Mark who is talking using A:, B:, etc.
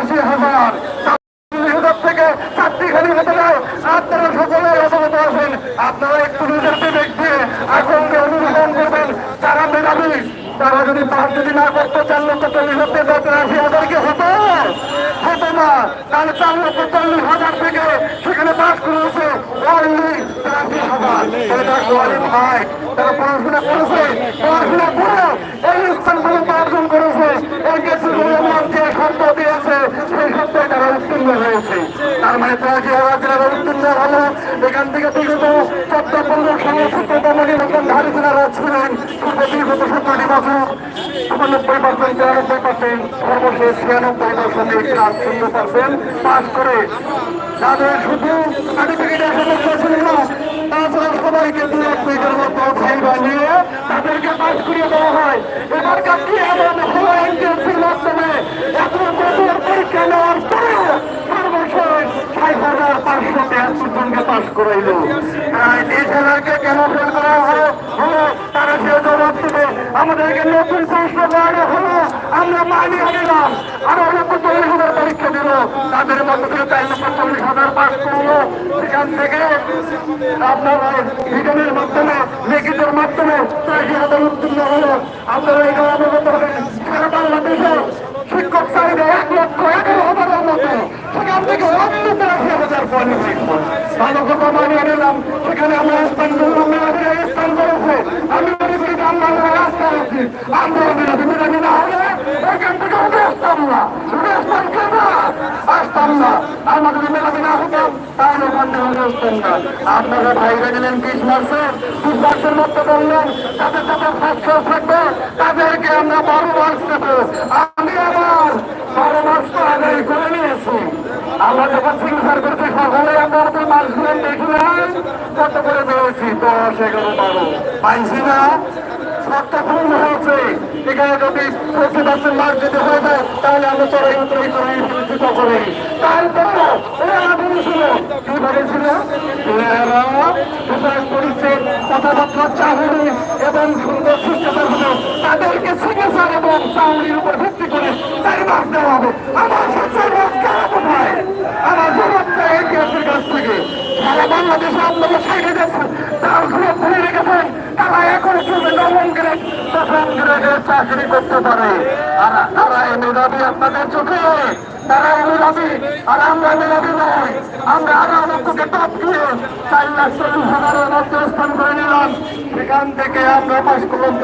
A: হাজার। হাজার থেকে চারটিখানি যায় আপনারা সকলে অবগত আছেন আপনারা একটু নিজেরকে দেখবে আতঙ্কে অনুসরণ করবেন। যারা মেধাবী, তারা যদি পাস যদি না করতে চার লক্ষ চল্লিশ হাজার দশ আশি হাজার কি হতো? হতো না। তাহলে চার লক্ষ চল্লিশ হাজার থেকে সেখানে পাস করেছে অনলি তিরাশি হাজার। তারা পড়াশোনা করেছে। পড়াশোনা করে এই স্থান পর্যন্ত অর্জন করেছে এই কিছু যে শব্দ দিয়েছে সেই শব্দে তারা উত্তীর্ণ হয়েছে তার মানে তিরাশি হাজার যারা উত্তীর্ণ হলো এখান করে তাদের শুধু সার্টিফিকেটের সমস্যা ছিল না তাছাড়া তাদেরকে পাস করিয়ে দেওয়া হয়। এবার কাছে এমন হলো এনটিএসির মাধ্যমে এত বছর পরীক্ষা নেওয়ার পরেও সর্বশেষ ষাট হাজার থেকে চার মাধ্যমে লিখিতের মাধ্যমে চারটি হাজার উত্তীর্ণ আপনারা এটা শিক্ষক চাহিদা এক লক্ষ এগারো হাজারের মতো সেখান থেকে আসতাম না উঠে আসতাম কেন আসতাম না আমরা যদি আপনারা ভাইরা গেলেন বিশ মাসে বিশ মাসের মধ্যে বললেন তাদের তাদের স্বাস্থ্য থাকবে তাদেরকে আমরা বারো মাস দেবো আমি আবার বারো মাস তো আদায় করে নিয়েছি আমরা যখন চিকিৎসা করতে সকালে আমরা আমাদের মাসগুলো দেখলাম। কত করে পেয়েছি? দশ, এগারো, বারো। পাইছি না। হয়েছে। এখানে যদি প্রতি পার্সেন্ট মার্ক যদি হয়ে যায়, তাহলে আমরা চড়াই উতরাই চড়াই ফেলেছি করে তারপরে এরা বলেছিল কি বলেছিল পরিচয় কথাবার্তা চাহুনি এবং সুন্দর সুস্থতা হলো তাদেরকে চিকিৎসার এবং চাউরির উপর ভিত্তি করে চার মাস দেওয়া হবে আমার সচ্ছল কেন কোথায় আমার জবাব চাই ইতিহাসের কাছ থেকে সারা বাংলাদেশে আপনারা সাইডে যাচ্ছেন তার ঘুরে ভুলে রেখেছেন তারা এখন চলবে নবম গ্রেড প্রথম গ্রেডের চাকরি করতে পারে। আর তারা এই মেধাবী আপনাদের চোখে তারা মেধাবী। আর আমরা মেধাবী নয় আমরা আরও আমাকে টপ দিয়ে চার লাখ চল্লিশ হাজারের মধ্যে স্থান করে নিলাম। সেখান থেকে আমরা পাশ করলাম